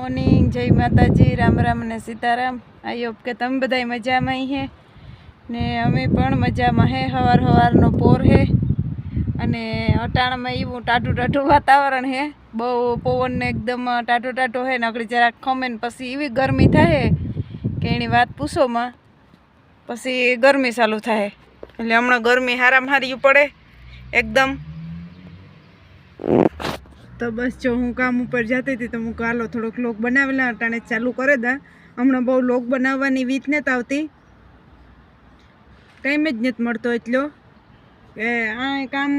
Morning જય માતાજી, રામ રામ અને સીતારામ. આઈ કે તમે બધાય મજામાં હે. ને અમે પણ મજામાં હે, હવાર હવારનો પોર હે. અને અટાણામાં એવું ટાટું ટાટું વાતાવરણ હે. બહુ પવનને એકદમ ટાટો ટાટો હે ને આગળ જરાક ખમે ને પછી એવી ગરમી થાય કે એની વાત પૂછોમાં પછી ગરમી ચાલુ થાય. એટલે હમણાં ગરમી હારામ હારી પડે એકદમ. તો બસ જો હું કામ ઉપર જતી હતી તો હું કાલો થોડોક લોક બનાવેલા અટાણે ચાલુ કરે દા. હમણાં બહુ લોક બનાવવાની વીત નથી આવતી. ટાઈમ જ નથી મળતો એટલો. કે આ કામ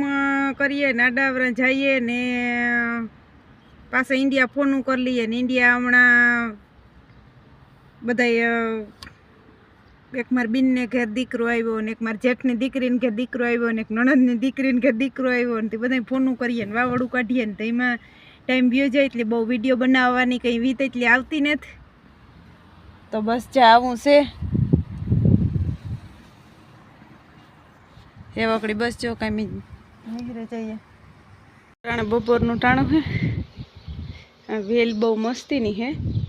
કરીએ ને આડાવરા જઈએ ને પાછા ઇન્ડિયા ફોનું કરી લઈએ ને ઇન્ડિયા હમણાં બધાય અ, એક માર બિનને ઘેર દીકરો આવ્યો ને એક માર જેઠની દીકરીને ઘેર દીકરો આવ્યો ને એક નણંદની દીકરીને ઘેર દીકરો આવ્યો ને તે બધાય ફોનું કરીએ ને વાવડું કાઢીએ ને તો એમાં ટાઈમ વ્યો જાય એટલે બહુ વીડિયો બનાવવાની કંઈ વીત એટલી આવતી નથી. તો બસ આવું છે. એ વખડી, બસ જો કાંઈ નીકળે જઈએ. ટાણે બપોરનું ટાણું હે. વેલ બહુ મસ્તીની હે.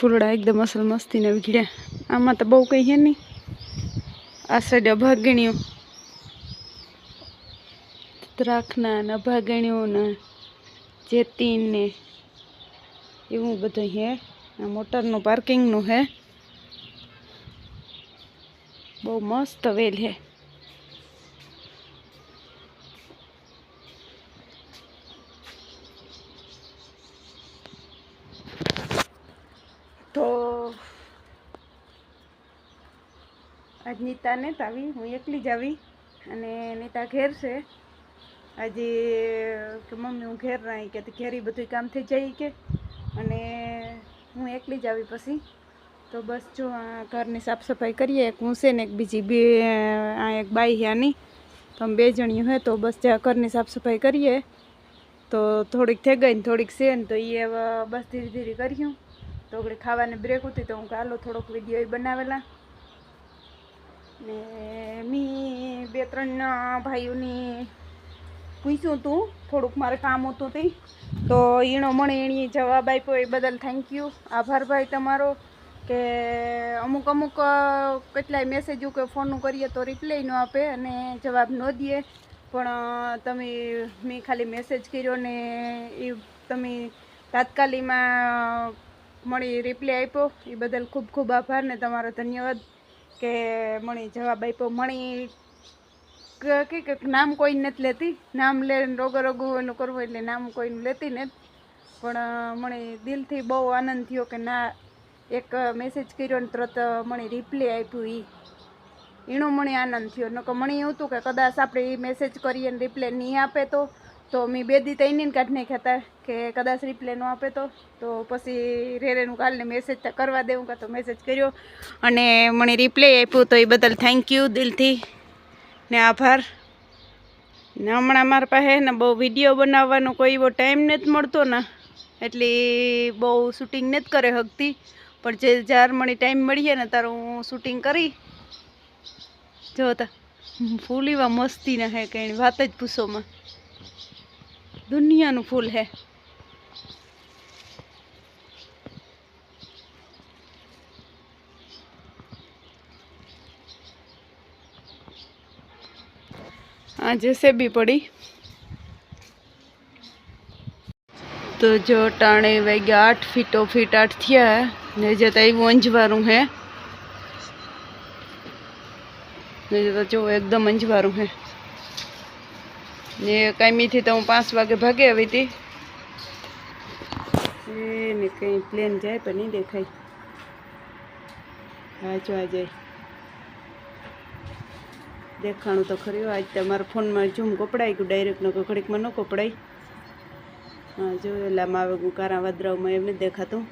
ફૂલડા એકદમ અસલ મસ્તીને વિગડ્યા આમાં તો બહુ કંઈ હે નહીં. આ સાઈડ અભાગણીઓ. દ્રાક્ષના ને અભાગણીઓને ને ને એવું બધું હે આ મોટરનું પાર્કિંગનું હે બહુ મસ્ત વેલ હે તો આજ નીતા નેત આવી, હું એકલી જ આવી અને નીતા ઘેર છે. આજે કે મમ્મી હું ઘેર રહી કે ઘેરી બધું કામ થઈ જાય કે. અને હું એકલી જ આવી પછી. તો બસ જો આ ઘરની સાફ સફાઈ કરીએ, એક હું છે ને એક બીજી બે, આ એક બાઈ હ્યાની તો અમે બે જણીઓ હે, તો બસ જ્યાં ઘરની સાફ સફાઈ કરીએ. તો થોડીક થઈ ગઈ ને થોડીક છે ને તો એ બસ ધીરે ધીરે કર્યું તો આપણે ખાવાની બ્રેક હતી તો હું કાલો થોડોક વીડિયો બનાવેલા. ને મી બે ત્રણ ભાઈઓની પૂછ્યું હતું. થોડુંક મારે કામ હતું તે. તો એનો મને એણે જવાબ આપ્યો એ બદલ થેન્ક યુ આભાર ભાઈ તમારો કે અમુક અમુક કેટલાય મેસેજો કે ફોનનું કરીએ તો રિપ્લાય ન આપે અને જવાબ ન દે. પણ તમે મેં ખાલી મેસેજ કર્યો ને એ તમે તાત્કાલિકમાં મળી રિપ્લાય આપ્યો. એ બદલ ખૂબ ખૂબ આભાર ને તમારો ધન્યવાદ. કે મણી જવાબ આપ્યો, મણી ક- નામ કોઈ નથી લેતી. નામ લે રોગો રોગો એનું કરવું એટલે નામ કોઈનું લેતી ને પણ મણી દિલથી બહુ આનંદ થયો કે ના, એક મેસેજ કર્યો ને તરત મને રિપ્લાય આપ્યું એ એનો મને આનંદ થયો. નકર મને એવું હતું કે કદાચ આપણે એ મેસેજ કરીએ ને રિપ્લે નહીં આપે તો તો મેં બે દી તઈને કાઢ નાખ્યા હતા કે કદાચ રિપ્લે ન આપે તો. તો પછી રેરેનું કાલને મેસેજ કરવા દેવું કાં તો મેસેજ કર્યો. અને મને રિપ્લે આપ્યું તો એ બદલ થેન્ક યુ દિલથી. ને આભાર. ને હમણાં મારા પાસે ને બહુ વીડિયો બનાવવાનો કોઈ એવો ટાઈમ નથી મળતો ને. એટલે બહુ શૂટિંગ નથી કરે હકતી પણ જે જ્યારે મને ટાઈમ મળીએ ને ત્યારે હું શૂટિંગ કરી. જો ફૂલીવા ફૂલ એવા મસ્તીના હે કંઈ વાત જ પૂછોમાં દુનિયાનું ફૂલ હે. આ જેસેબી પડી. તો જો ટાણે વાગ્યા આઠ ફીટો ફીટ આઠ થયા ને જતા એવું અંજવારું હે. ને જતા જો એકદમ અંજવારું હે. ને કાયમીથી તો હું પાંચ વાગે ભાગે આવી હતી. ને કંઈ પ્લેન જાય પણ નહીં દેખાય. આ જાય. દેખાણું તો ખર્યું આજ તમારા ફોનમાં ઝૂમ કપડાઈ ગયું. ડાયરેક્ટ નકો ઘડીકમાં ન કપડાય. હા, જો એલામાં આવે ગયું કારા વાદરાઓમાં એમ નથી દેખાતું.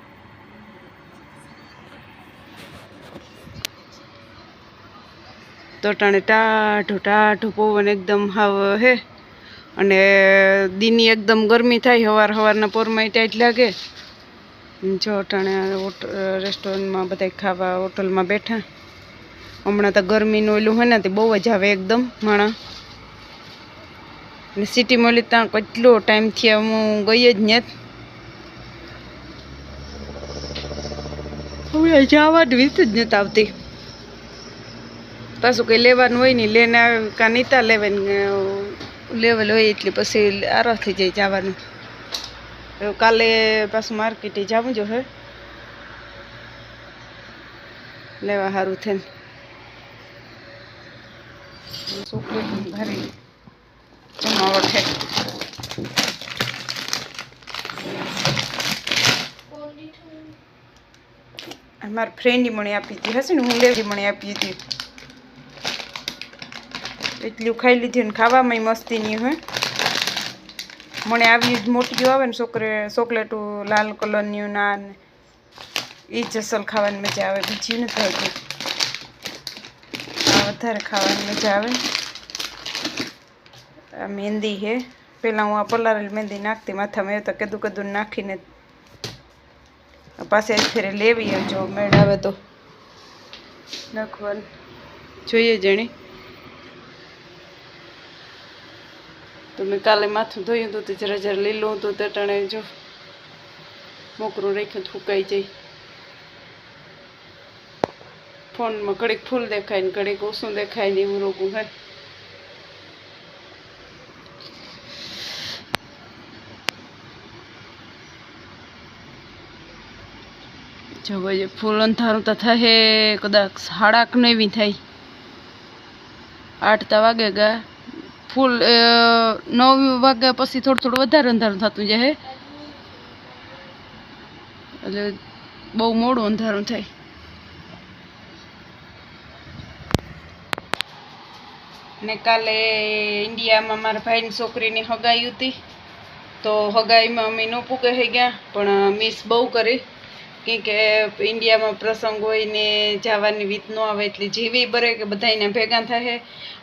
તો ટાણે ટાઢું ટાઢું પવન એકદમ હાવ હે. અને દીની એકદમ ગરમી થાય સવાર સવારના પોરમાં ટાઈટ લાગે. જો અટાણે રેસ્ટોરન્ટમાં બધા ખાવા હોટલમાં બેઠા. હમણાં તો ગરમીનું ઓલું હોય ને, તે બહુ જ આવે એકદમ, માણા. અને સિટી મોલી ત્યાં કેટલો ટાઈમથી હું ગઈ જ ને હવે જ વીત જ નથી આવતી. પાછું કંઈ લેવાનું હોય નહીં લઈને કાં નીતા લેવાની લેવલ હોય એટલે પછી આરો થઈ જાય જવાનું કાલે પાછું માર્કેટે જવું જો હે લેવા સારું થઈને. છોકરી ઘરે જમાવટ છે. મારી ફ્રેન્ડની મણી આપી હતી. હશે ને, હું લેવી મણી આપી હતી. એટલું ખાઈ લીધી ને ખાવામાં મસ્તી નહીં હોય મને આવી જ મોટી આવે ને છોકરે ચોકલેટું લાલ કલરની ના ને એ જ અસલ ખાવાની મજા આવે. બીજી નથી આવતી. વધારે ખાવાની મજા આવે. આ મહેંદી છે પહેલાં હું આ પલારેલ મહેંદી નાખતી, માથામાં એવું તો કદું કદું નાખીને પાસે ફેરે લેવી જો મેળ આવે તો. નાખવાનું. જોઈએ જણી. તો મેં કાલે માથું ધોયું હતું, તો જરા જરા લીલું હતું, તો ટાણે જો મોકરું રાખ્યું ફૂંકાઈ જાય. ફોનમાં ઘડીક ફૂલ દેખાય ને ઘડીક ઓછું દેખાય ને એવું રોગું હોય જો ભાઈ ફૂલ અંધારું તો થાય કદાચ સાડાક નહીં થાય. આઠ તા વાગે ગયા ફૂલ નવ વાગ્યા પછી થોડું થોડું વધારે અંધારું થતું જાય એટલે બહુ મોડું અંધારું થાય. ને કાલે ઇન્ડિયામાં મારા ભાઈની છોકરીની હગાઈ હતી. તો હગાઈમાં અમે ન પૂગે ગયા, પણ મિસ બહુ કરી. કેમ કે, ઇન્ડિયામાં પ્રસંગ હોય ને જવાની રીત ન આવે, એટલે જેવી બરે કે બધાયને ભેગા થાય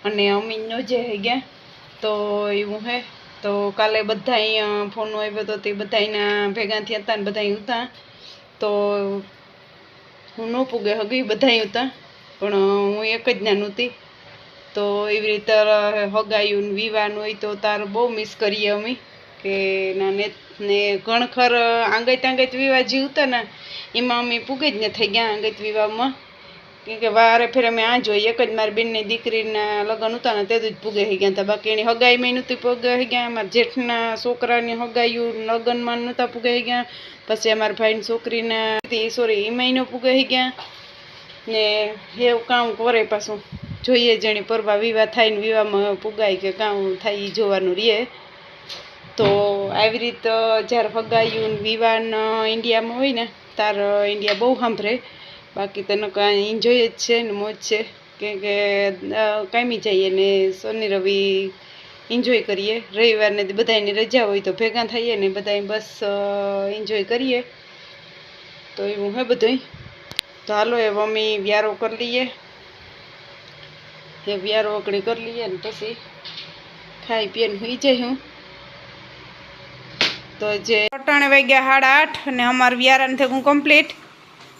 અને અમે ન હૈ ગયા. તો એવું હે. તો કાલે બધા અહીંયા ફોન આવ્યો તો તે બધાયના ભેગા થયા હતા ને બધા હતા તો હું ન પૂગે હગી બધા હતા પણ હું એક જ નાનું હતી તો એવી રીતે હગાયું વિવાહનું હોય તો તાર બહુ મિસ કરીએ અમે. કે નાને ને ઘણખર આંગત આંગત વિવાહ જીવતા ને. એમાં અમે પૂગે જ ને થઈ ગયા આંગત વિવાહમાં. કેમ કે વારે ફેર અમે આ જોઈએ એક જ મારી બેનની દીકરીના લગ્ન હતા ને તે જ પૂગે થઈ ગયા હતા બાકી એની હગાઈ મેં નહોતી પૂગે થઈ ગયા અમારા જેઠના છોકરાની હગાયું લગ્નમાં નહોતા પૂગે થઈ ગયા. પછી અમારા ભાઈની છોકરીના સોરી એમાંય ન પૂગે થઈ ગયા. ને એવું કામ કરે પાછું. જોઈએ જેણી પરવા વિવાહ થાય ને વિવાહમાં પુગાય કે કામ થાય એ જોવાનું રહે તો આવી રીતે જ્યારે હગાયું વિવાહ ઇન્ડિયામાં હોય ને, તાર ઇન્ડિયા બહુ સાંભળે. બાકી તને કાંઈ એન્જોય જ છે ને મોજ છે? કેમ કે કામી જઈએ ને શનિ, રવિ એન્જોય કરીએ? રવિવારને બધાની રજા હોય તો ભેગા થઈએ ને બધા બસ એન્જોય કરીએ. તો એવું હે બધું તો હાલો એ મમ્મી વ્યારો કરી લઈએ. એ વ્યારો ઓકળી કરી લઈએ ને પછી ખાઈ પીને સુઈ જાય હું. તો જે અટાણે વાગ્યા સાડા આઠ અને અમારા વ્યારાને થયું કમ્પ્લીટ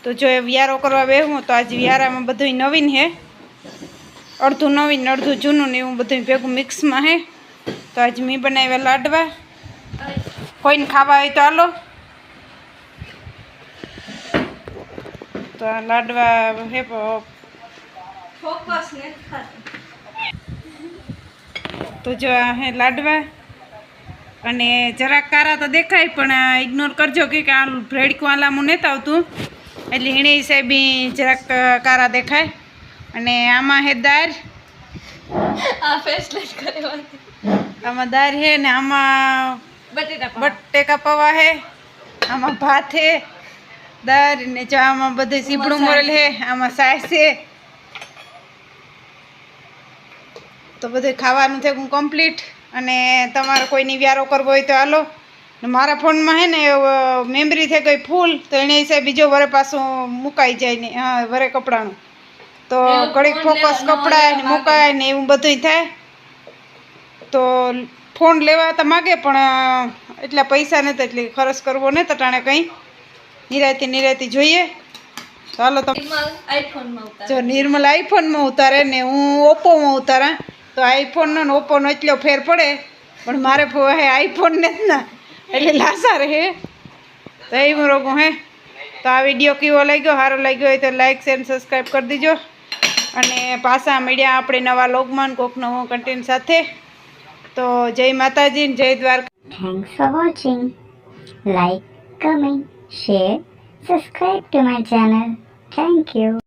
તો જો એ વ્યારો કરવા બેહું તો આજે વ્યારામાં બધું નવીન હે. અડધું નવીન અડધું જૂનું ને એવું બધું ભેગું મિક્સમાં હે. તો આજે મેં બનાવ્યા લાડવા. કોઈને ખાવા હોય તો હાલો. તો આ લાડવા હે તો જો આ હે લાડવા. અને જરાક કારા તો દેખાય પણ ઇગ્નોર કરજો કે આ ભેડકું હું નથી આવતું. એટલે એણે બી જરાક કારા દેખાય. અને આમાં હે આ કરવાની આમાં દાળ હે ને આમાં બટેકા પૌવા હે આમાં ભાત હે. દાળ ને જો આમાં બધે સીપડું મોરેલ હે આમાં સાસ હે. તો બધું ખાવાનું થયું કમ્પ્લીટ. અને તમારે કોઈની વ્યારો કરવો હોય તો હાલો. મારા ફોનમાં હે ને મેમરી થઈ ગઈ ફૂલ તો એને હિસાબે બીજો વરે પાછું મુકાઈ જાય ને હા વરે કપડાનું. તો ઘડીક ફોકસ કપડાં ને મુકાય ને એવું બધું થાય. તો ફોન લેવા તો માગે પણ એટલા પૈસા નથી એટલે ખર્ચ કરવો ને તો ટાણે કંઈ. નિરાયતી નિરાયતી જોઈએ. ચાલો તો જો નિર્મલ આઈફોનમાં ઉતારે ને હું ઓપ્પોમાં ઉતારા. તો આઈફોનનો ને ઓપ્પોનો એટલો ફેર પડે પણ મારે આઈફોનને હે આઈફોન ને જ ના. એટલે લાસા રહે તો એ રોગું હે. તો આ વીડિયો કેવો લાગ્યો? સારો લાગ્યો હોય તો લાઇક શેર સબસ્ક્રાઈબ કરી દીજો. અને પાછા મળ્યા આપણે નવા લોગમાન કોક નવો કન્ટેન્ટ સાથે. તો જય માતાજી જય Dwarka. Thanks for watching like comment share subscribe to my channel. Thank you.